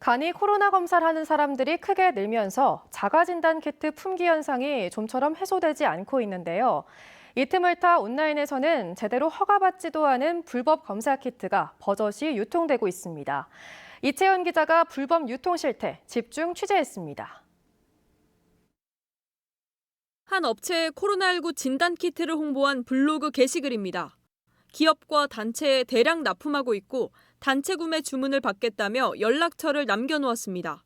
간이 코로나 검사를 하는 사람들이 크게 늘면서 자가진단 키트 품귀 현상이 좀처럼 해소되지 않고 있는데요. 이 틈을 타 온라인에서는 제대로 허가받지도 않은 불법 검사 키트가 버젓이 유통되고 있습니다. 이채연 기자가 불법 유통 실태 집중 취재했습니다. 한 업체의 코로나19 진단 키트를 홍보한 블로그 게시글입니다. 기업과 단체에 대량 납품하고 있고 단체 구매 주문을 받겠다며 연락처를 남겨놓았습니다.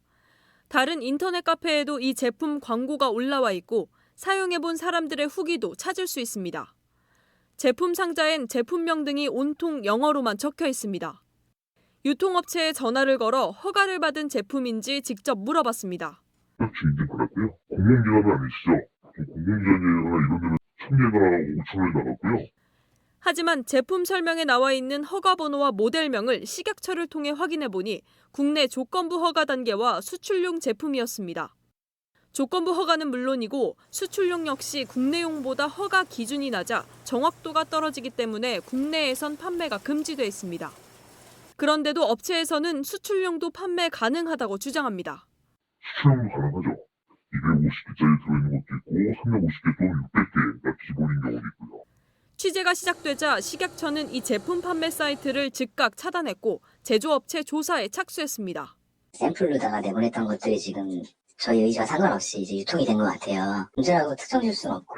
다른 인터넷 카페에도 이 제품 광고가 올라와 있고 사용해본 사람들의 후기도 찾을 수 있습니다. 제품 상자엔 제품명 등이 온통 영어로만 적혀 있습니다. 유통업체에 전화를 걸어 허가를 받은 제품인지 직접 물어봤습니다. 그렇지 인증 받았고요. 공공기관은 아니시죠? 좀 공공기관이나 이런 데는 천 개가 나가고 오천 원이 나갔고요. 하지만 제품 설명에 나와 있는 허가 번호와 모델명을 식약처를 통해 확인해 보니 국내 조건부 허가 단계와 수출용 제품이었습니다. 조건부 허가는 물론이고 수출용 역시 국내용보다 허가 기준이 낮아 정확도가 떨어지기 때문에 국내에선 판매가 금지돼 있습니다. 그런데도 업체에서는 수출용도 판매 가능하다고 주장합니다. 수출용도 가능하죠. 250개짜리 들어있는 것도 있고 350개 또는 600개가 기본인 경우도 있고요. 취재가 시작되자 식약처는 이 제품 판매 사이트를 즉각 차단했고 제조업체 조사에 착수했습니다. 샘플로다가 내보냈던 것들이 지금 저희 의지와 상관없이 이제 유통이 된 것 같아요. 문제라고 특정 줄 수는 없고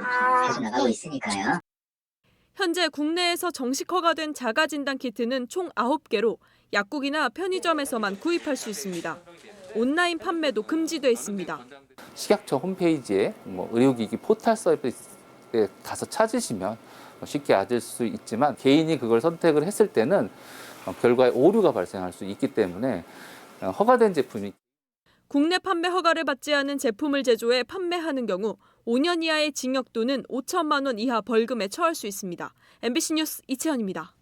계속 나가고 있으니까요. 현재 국내에서 정식 허가된 자가 진단 키트는 총 9개로 약국이나 편의점에서만 구입할 수 있습니다. 온라인 판매도 금지돼 있습니다. 식약처 홈페이지에 뭐 의료기기 포털 서비스에 가서 찾으시면 쉽게 아실 수 있지만 개인이 그걸 선택을 했을 때는 어, 결과에 오류가 발생할 수 있기 때문에 어, 허가된 제품이 국내 판매 허가를 받지 않은 제품을 제조해 판매하는 경우 5년 이하의 징역 또는 5천만 원 이하 벌금에 처할 수 있습니다. MBC 뉴스 이채연입니다.